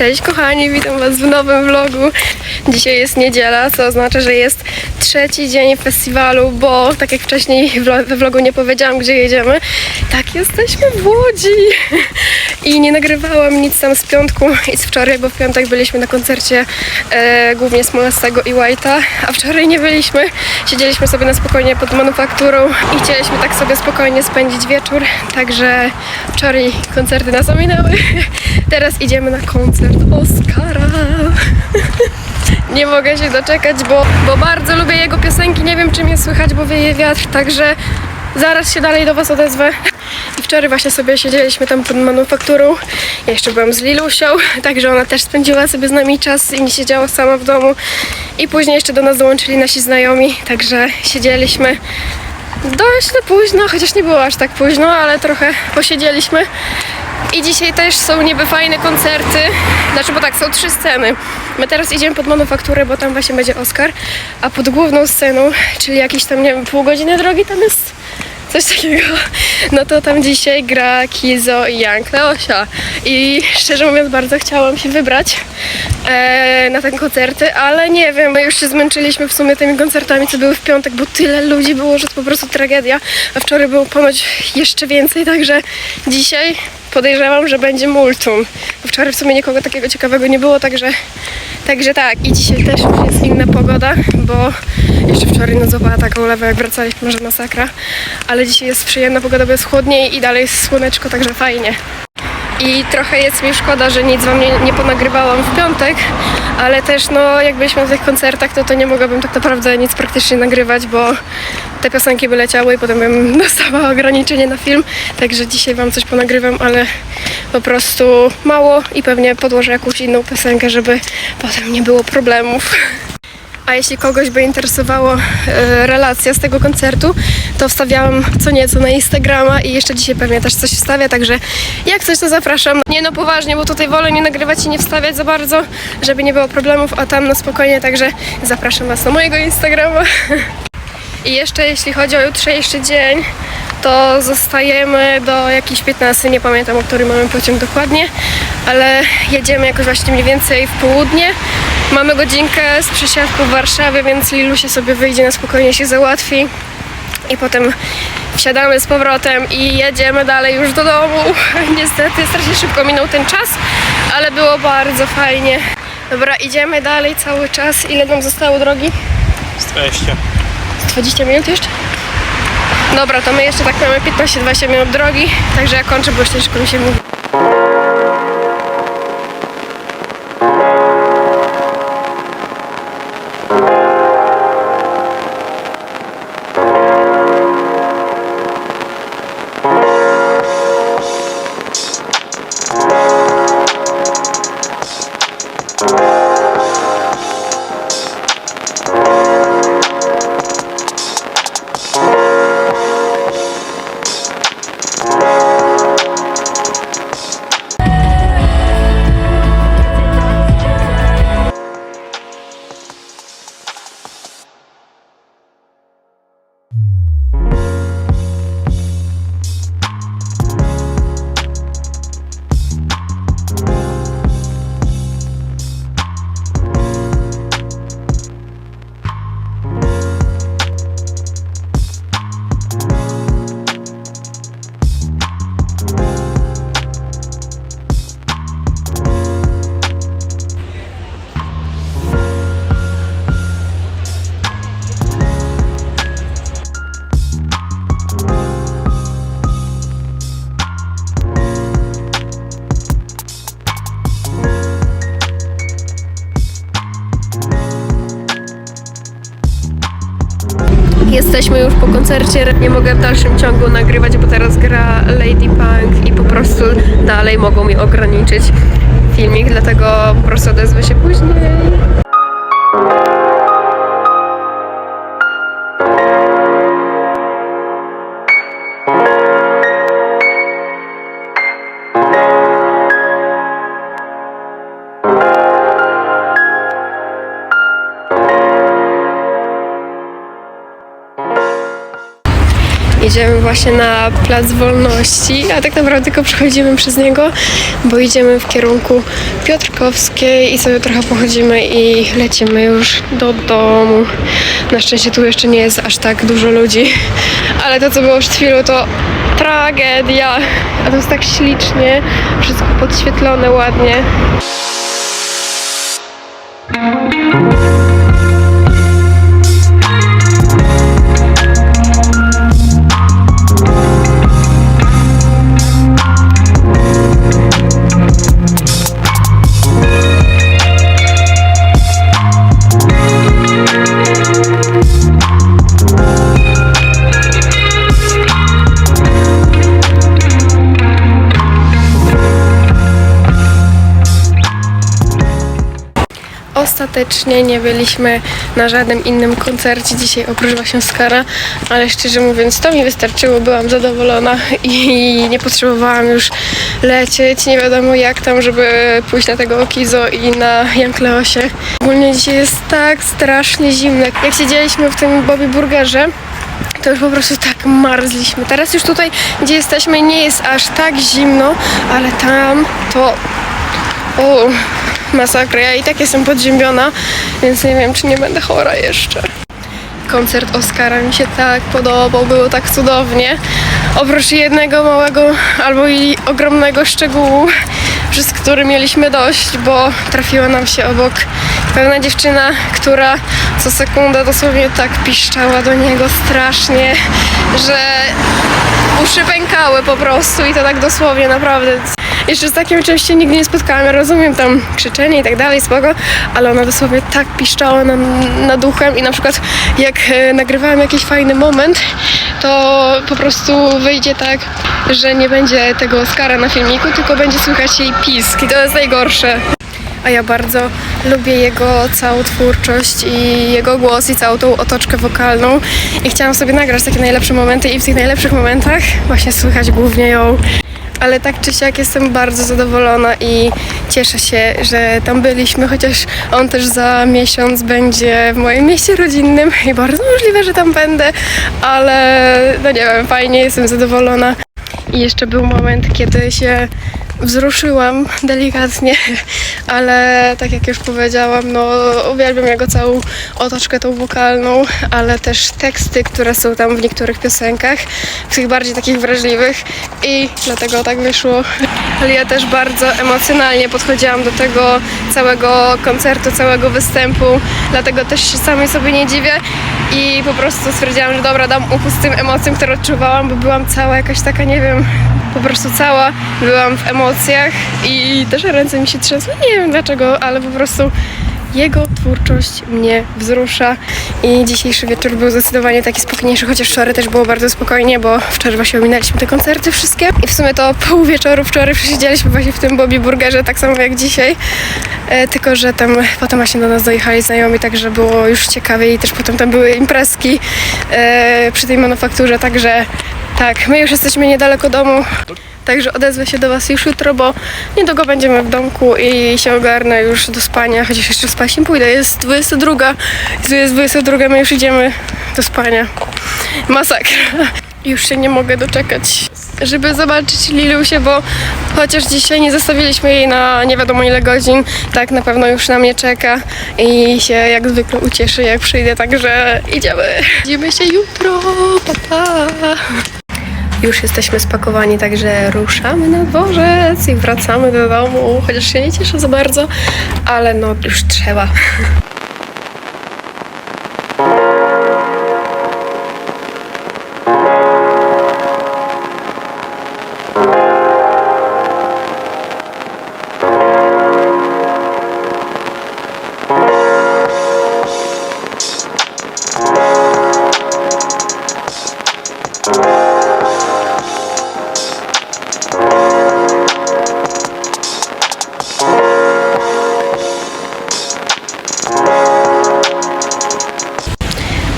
Cześć kochani, witam was w nowym vlogu. Dzisiaj jest niedziela, co oznacza, że jest trzeci dzień festiwalu, bo tak jak wcześniej we vlogu nie powiedziałam, gdzie jedziemy, tak jesteśmy w Łodzi. I nie nagrywałam nic tam z piątku i z wczoraj, bo w piątek byliśmy na koncercie e, głównie Smolastego i White'a, a wczoraj nie byliśmy. Siedzieliśmy sobie na spokojnie pod manufakturą i chcieliśmy tak sobie spokojnie spędzić wieczór, także wczoraj koncerty nas ominęły. Teraz idziemy na koncert Oscara. Nie mogę się doczekać, bo, bo bardzo lubię jego piosenki. Nie wiem, czy mnie słychać, bo wieje wiatr, także zaraz się dalej do Was odezwę. I wczoraj właśnie sobie siedzieliśmy tam pod manufakturą. Ja jeszcze byłam z Lilusią, także ona też spędziła sobie z nami czas i nie siedziała sama w domu. I później jeszcze do nas dołączyli nasi znajomi, także siedzieliśmy dość późno, chociaż nie było aż tak późno, ale trochę posiedzieliśmy. I dzisiaj też są niby fajne koncerty. Znaczy, bo tak, są trzy sceny. My teraz idziemy pod manufakturę, bo tam właśnie będzie Oscar, a pod główną sceną, czyli jakieś tam, nie wiem, pół godziny drogi tam jest coś takiego. No to tam dzisiaj gra Kizo i Young Leosia. I szczerze mówiąc, bardzo chciałam się wybrać e, na te koncerty, ale nie wiem, my już się zmęczyliśmy w sumie tymi koncertami, co były w piątek, bo tyle ludzi było, że to po prostu tragedia. A wczoraj było ponoć jeszcze więcej, także dzisiaj podejrzewam, że będzie multum. Bo wczoraj w sumie nikogo takiego ciekawego nie było, także, także tak. I dzisiaj też już jest inna pogoda, bo jeszcze wczoraj no złapała taką lewę, jak wracaliśmy, że masakra. Ale dzisiaj jest przyjemna pogoda, bo jest chłodniej i dalej jest słoneczko, także fajnie. I trochę jest mi szkoda, że nic wam nie, nie ponagrywałam w piątek, ale też no jak byliśmy na tych koncertach, to to nie mogłabym tak naprawdę nic praktycznie nagrywać, bo te piosenki by leciały i potem bym dostała ograniczenie na film, także dzisiaj wam coś ponagrywam, ale po prostu mało i pewnie podłożę jakąś inną piosenkę, żeby potem nie było problemów. A jeśli kogoś by interesowała e, relacja z tego koncertu, to wstawiałam co nieco na Instagrama i jeszcze dzisiaj pewnie też coś wstawię, także jak coś to zapraszam. Nie no poważnie, bo tutaj wolę nie nagrywać i nie wstawiać za bardzo, żeby nie było problemów, a tam na spokojnie, także zapraszam Was na mojego Instagrama. I jeszcze jeśli chodzi o jutrzejszy dzień, to zostajemy do jakiejś 15, nie pamiętam o którym mamy pociąg dokładnie, ale jedziemy jakoś właśnie mniej więcej w południe. Mamy godzinkę z przesiadku w Warszawie, więc Lilusia sobie wyjdzie na spokojnie się załatwi i potem wsiadamy z powrotem i jedziemy dalej już do domu. Niestety strasznie szybko minął ten czas, ale było bardzo fajnie. Dobra, idziemy dalej cały czas. Ile nam zostało drogi? 20. 20 minut jeszcze? Dobra, to my jeszcze tak mamy 15-20 minut drogi, także ja kończę, bo już ciężko mi się mówi. Koncercie, nie mogę w dalszym ciągu nagrywać, bo teraz gra Lady Punk i po prostu dalej mogą mi ograniczyć filmik, dlatego po prostu odezwę się później. Jedziemy właśnie na Plac Wolności, a tak naprawdę tylko przechodzimy przez niego, bo idziemy w kierunku Piotrkowskiej i sobie trochę pochodzimy i lecimy już do domu. Na szczęście tu jeszcze nie jest aż tak dużo ludzi, ale to co było przed chwilą to tragedia. A to jest tak ślicznie, wszystko podświetlone ładnie. Ostatecznie nie byliśmy na żadnym innym koncercie dzisiaj oprócz właśnie Oscara, ale szczerze mówiąc to mi wystarczyło, byłam zadowolona i nie potrzebowałam już lecieć, nie wiadomo jak tam, żeby pójść na tego Okizo i na Jankleosie. Ogólnie dzisiaj jest tak strasznie zimno. Jak siedzieliśmy w tym Bobby Burgerze, to już po prostu tak marzliśmy. Teraz już tutaj, gdzie jesteśmy, nie jest aż tak zimno, ale tam to o, masakra. Ja i tak jestem podziębiona, więc nie wiem, czy nie będę chora jeszcze. Koncert Oscara mi się tak podobał, było tak cudownie. Oprócz jednego małego albo i ogromnego szczegółu, przez który mieliśmy dość, bo trafiła nam się obok pewna dziewczyna, która co sekunda dosłownie tak piszczała do niego strasznie, że uszy pękały po prostu i to tak dosłownie, naprawdę. Jeszcze z takim czymś się nigdy nie spotkałam. Ja rozumiem tam krzyczenie i tak dalej, spoko, ale ona dosłownie tak piszczała nam nad duchem i na przykład jak e, nagrywałam jakiś fajny moment, to po prostu wyjdzie tak, że nie będzie tego Oscara na filmiku, tylko będzie słychać jej pisk i to jest najgorsze. A ja bardzo lubię jego całą twórczość i jego głos i całą tą otoczkę wokalną. I chciałam sobie nagrać takie najlepsze momenty i w tych najlepszych momentach właśnie słychać głównie ją. Ale tak czy siak jestem bardzo zadowolona i cieszę się, że tam byliśmy, chociaż on też za miesiąc będzie w moim mieście rodzinnym i bardzo możliwe, że tam będę, ale no nie wiem, fajnie, jestem zadowolona. I jeszcze był moment, kiedy się wzruszyłam delikatnie, ale tak jak już powiedziałam, no uwielbiam jego całą otoczkę tą wokalną, ale też teksty, które są tam w niektórych piosenkach, w tych bardziej takich wrażliwych i dlatego tak wyszło. Ale ja też bardzo emocjonalnie podchodziłam do tego całego koncertu, całego występu, dlatego też się samej sobie nie dziwię i po prostu stwierdziłam, że dobra, dam upust tym emocjom, które odczuwałam, bo byłam cała jakaś taka, nie wiem, po prostu cała, byłam w emocjach i też ręce mi się trzęsły, nie wiem dlaczego, ale po prostu jego twórczość mnie wzrusza. I dzisiejszy wieczór był zdecydowanie taki spokojniejszy, chociaż wczoraj też było bardzo spokojnie, bo wczoraj właśnie ominęliśmy te koncerty wszystkie. I w sumie to pół wieczoru wczoraj przesiedzieliśmy właśnie w tym Bobby Burgerze, tak samo jak dzisiaj, e, tylko że tam potem właśnie do nas dojechali znajomi, także było już ciekawie i też potem tam były imprezki e, przy tej manufakturze, także tak, my już jesteśmy niedaleko domu, Także odezwę się do Was już jutro, bo niedługo będziemy w domku i się ogarnę już do spania, chociaż jeszcze spać nie pójdę. Jest 22, jest 22, my już idziemy do spania. Masakra. Już się nie mogę doczekać, żeby zobaczyć Lilusię, bo chociaż dzisiaj nie zostawiliśmy jej na nie wiadomo ile godzin, tak na pewno już na mnie czeka i się jak zwykle ucieszy jak przyjdę, także idziemy. Widzimy się jutro, pa pa! Już jesteśmy spakowani, także ruszamy na dworzec i wracamy do domu, chociaż się nie cieszę za bardzo, ale no już trzeba.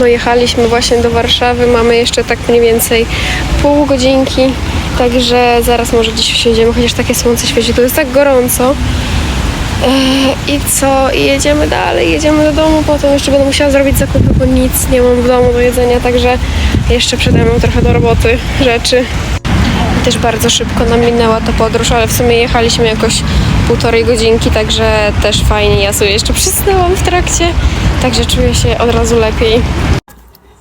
No jechaliśmy właśnie do Warszawy, mamy jeszcze tak mniej więcej pół godzinki, także zaraz może gdzieś usiądziemy, chociaż takie słońce świeci, to jest tak gorąco, Yy, I co? I jedziemy dalej, jedziemy do domu, potem jeszcze będę musiała zrobić zakupy, bo nic nie mam w domu do jedzenia, także jeszcze przede mną trochę do roboty rzeczy. I też bardzo szybko nam minęła ta podróż, ale w sumie jechaliśmy jakoś półtorej godzinki, także też fajnie. Ja sobie jeszcze przysnęłam w trakcie, także czuję się od razu lepiej.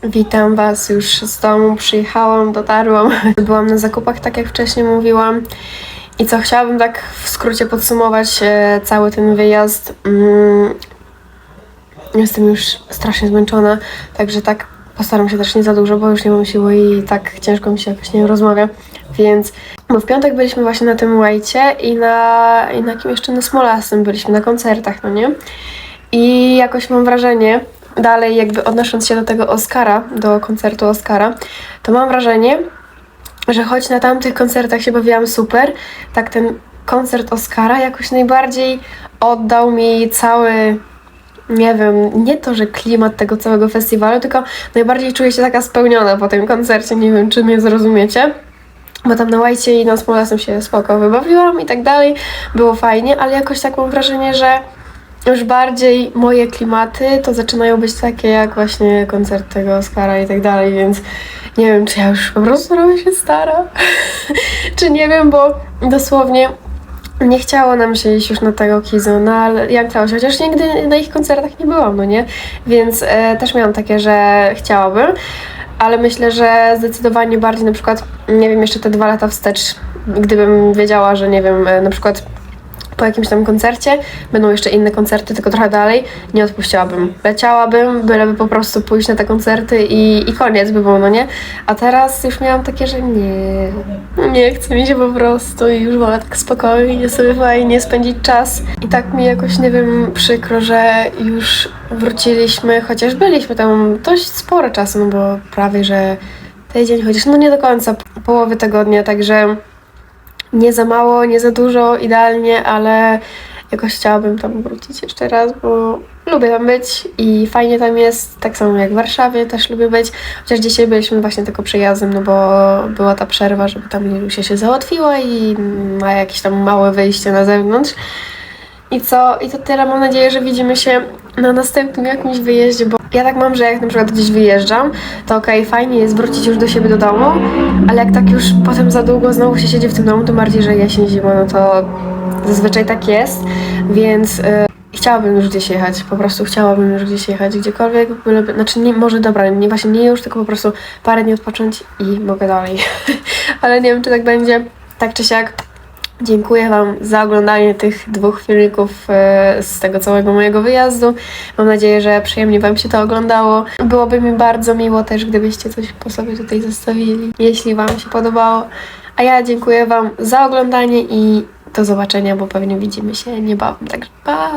Witam Was już z domu, przyjechałam, dotarłam. Byłam na zakupach, tak jak wcześniej mówiłam. I co, chciałabym tak w skrócie podsumować e, cały ten wyjazd. Mm, jestem już strasznie zmęczona, także tak postaram się też nie za dużo, bo już nie mam siły i tak ciężko mi się jakoś nie rozmawia. Więc, bo w piątek byliśmy właśnie na tym łajcie i na, i na kim jeszcze na Smolasym byliśmy, na koncertach, no nie? I jakoś mam wrażenie, dalej jakby odnosząc się do tego Oscara, do koncertu Oscara, to mam wrażenie, że choć na tamtych koncertach się bawiłam super, tak ten koncert Oscara jakoś najbardziej oddał mi cały, nie wiem, nie to, że klimat tego całego festiwalu, tylko najbardziej czuję się taka spełniona po tym koncercie, nie wiem, czy mnie zrozumiecie. Bo tam na Łajcie i na Smolasem się spoko wybawiłam i tak dalej, było fajnie, ale jakoś tak mam wrażenie, że już bardziej moje klimaty to zaczynają być takie jak właśnie koncert tego Oscara i tak dalej, więc nie wiem, czy ja już po prostu robię się stara, czy nie wiem, bo dosłownie nie chciało nam się iść już na tego Kizu, no ale jak się, chociaż nigdy na ich koncertach nie byłam, no nie? Więc e, też miałam takie, że chciałabym, ale myślę, że zdecydowanie bardziej na przykład, nie wiem, jeszcze te dwa lata wstecz, gdybym wiedziała, że nie wiem, e, na przykład po jakimś tam koncercie, będą jeszcze inne koncerty, tylko trochę dalej, nie odpuściłabym. Leciałabym, byleby po prostu pójść na te koncerty i, i koniec by było, no nie? A teraz już miałam takie, że nie, nie chce mi się po prostu i już wolę tak spokojnie sobie fajnie spędzić czas. I tak mi jakoś, nie wiem, przykro, że już wróciliśmy, chociaż byliśmy tam dość sporo czasu, no bo prawie, że tydzień, chociaż no nie do końca, połowy tygodnia, także nie za mało, nie za dużo, idealnie, ale jakoś chciałabym tam wrócić jeszcze raz, bo lubię tam być i fajnie tam jest, tak samo jak w Warszawie też lubię być, chociaż dzisiaj byliśmy właśnie tylko przejazdem, no bo była ta przerwa, żeby tam Nilusia się załatwiła i ma jakieś tam małe wyjście na zewnątrz. I co? I to tyle. Mam nadzieję, że widzimy się na następnym jakimś wyjeździe, bo ja tak mam, że jak na przykład gdzieś wyjeżdżam, to okej, fajnie jest wrócić już do siebie do domu, ale jak tak już potem za długo znowu się siedzi w tym domu, to bardziej, że jesień, zima, no to zazwyczaj tak jest, więc y, chciałabym już gdzieś jechać, po prostu chciałabym już gdzieś jechać, gdziekolwiek, byleby, znaczy nie, może dobra, nie właśnie nie już, tylko po prostu parę dni odpocząć i mogę dalej, ale nie wiem, czy tak będzie, tak czy siak. Dziękuję Wam za oglądanie tych dwóch filmików e, z tego całego mojego wyjazdu. Mam nadzieję, że przyjemnie Wam się to oglądało. Byłoby mi bardzo miło też, gdybyście coś po sobie tutaj zostawili, jeśli Wam się podobało. A ja dziękuję Wam za oglądanie i do zobaczenia, bo pewnie widzimy się niebawem. Także pa!